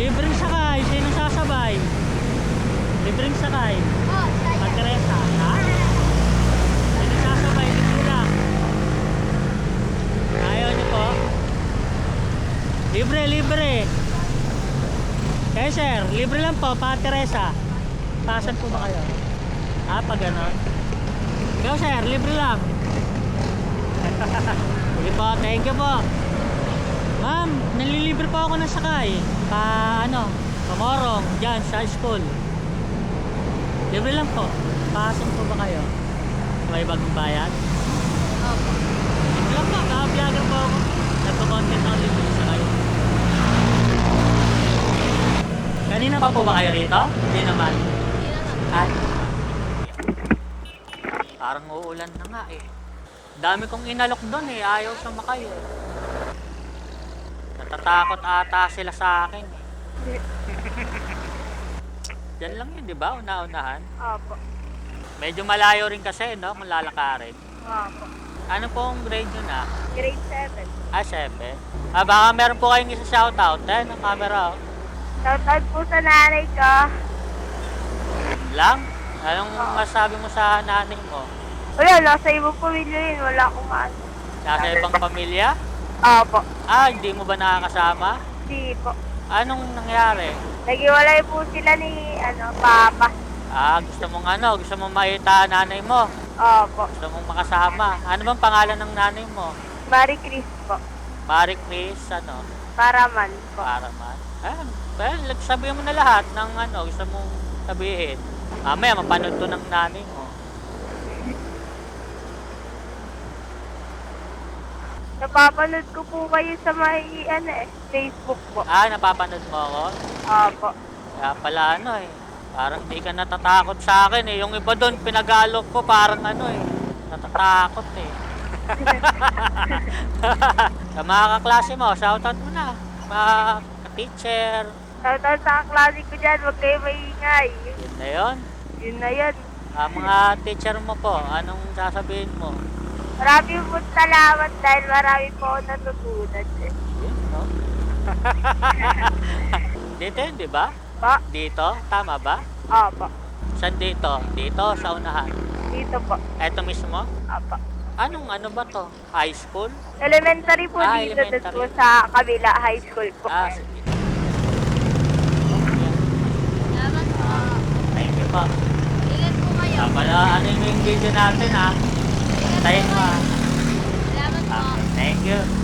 Libreng sakay, sino sasabay? Libreng sakay. Oh, saya. Pagresa, ha? Sino sasabay, libre lang. Ayaw niyo po? Libre, libre. Eh sir, libre lang po, pa Teresa. Pasan po ba kayo? Ah, pag ganon. Ikaw sir, libre lang. Sige po, thank you po. Ma'am, nalilibre po ako ng sakay. Pa ano, pamorong, dyan sa school. Libre lang po. Pasan po ba kayo? May bagong bayad? Opo. Libre lang po, kakabiyagan po ako. Nagpo-content ako libre sa kayo. Kanina pa po ba kayo rito? Hindi naman. Hindi naman. Ay. Parang uulan na nga eh. Dami kong inalok doon eh. Ayaw sumakay eh. Natatakot ata sila sa akin. Yan lang yun, di ba? Una-unahan. Opo. Medyo malayo rin kasi, no? Kung lalakarin. Opo. Ano pong grade nyo na? Grade 7. Ah, 7. Ah, baka meron po kayong isa shoutout. Eh, ng camera. Oh. Shoutout po sa nanay ko. Lang? Anong masabi mo sa nanay mo? Wala, nasa ibang pamilya yun. Wala akong ano. Nasa ibang pamilya? Opo. Ah, hindi mo ba nakakasama? Hindi po. Anong nangyari? Nagiwalay po sila ni, ano, Papa. Ah, gusto mong ano, gusto mong makita nanay mo. Opo. Gusto mong makasama. Ano bang pangalan ng nanay mo? Marie Chris po. Marie Chris, ano, Paraman po. para man. Ah, well, sabihin mo na lahat ng ano, gusto mong sabihin. Mamaya, mapanood to ng nanay mo. Napapanood ko po kayo sa may, ano eh, Facebook po. Ah, napapanood mo ako? Opo. Kaya pala ano eh. Parang di ka natatakot sa akin eh. Yung iba doon, pinagalok ko parang ano eh. Natatakot eh. sa mga kaklase mo, shoutout mo na. Mga teacher. Shoutout sa klase ko dyan. Huwag kayo maingay. Yun na yun. Yun na yun. Ah, mga teacher mo po, anong sasabihin mo? Marami po salamat dahil marami po ako natutunan eh. No? dito yun, di ba? Po? Dito? Tama ba? Opo. Saan dito? Dito, sa unahan. Dito po. Eto mismo? Opo. Anong ano ba to? High school? Elementary po Ah, dito, elementary. dito po sa kabila high school po. Ah, sige. Salamat po. Thank you po. Ingat po kayo. Ah, pala, ano yung video natin ha? Tayo pa. Salamat po. Thank you.